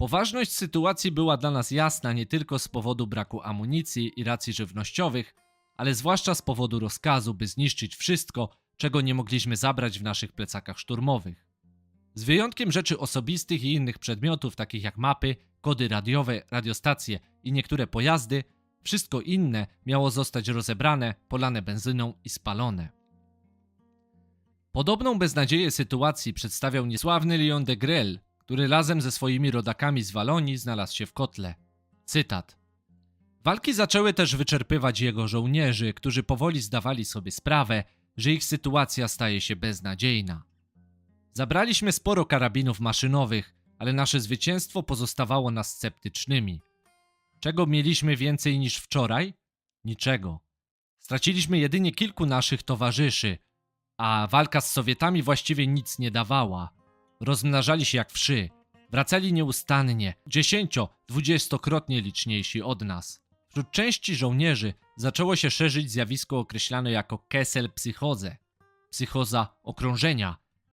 Poważność sytuacji była dla nas jasna nie tylko z powodu braku amunicji i racji żywnościowych, ale zwłaszcza z powodu rozkazu, by zniszczyć wszystko, czego nie mogliśmy zabrać w naszych plecakach szturmowych. Z wyjątkiem rzeczy osobistych i innych przedmiotów, takich jak mapy, kody radiowe, radiostacje i niektóre pojazdy, wszystko inne miało zostać rozebrane, polane benzyną i spalone. Podobną beznadzieję sytuacji przedstawiał niesławny Leon de Grelle, który razem ze swoimi rodakami z Walonii znalazł się w kotle. Cytat. Walki zaczęły też wyczerpywać jego żołnierzy, którzy powoli zdawali sobie sprawę, że ich sytuacja staje się beznadziejna. Zabraliśmy sporo karabinów maszynowych, ale nasze zwycięstwo pozostawało nas sceptycznymi. Czego mieliśmy więcej niż wczoraj? Niczego. Straciliśmy jedynie kilku naszych towarzyszy, a walka z Sowietami właściwie nic nie dawała. Rozmnażali się jak wszy, wracali nieustannie, dziesięcio, dwudziestokrotnie liczniejsi od nas. Wśród części żołnierzy zaczęło się szerzyć zjawisko określane jako Kessel psychoze, psychoza okrążenia,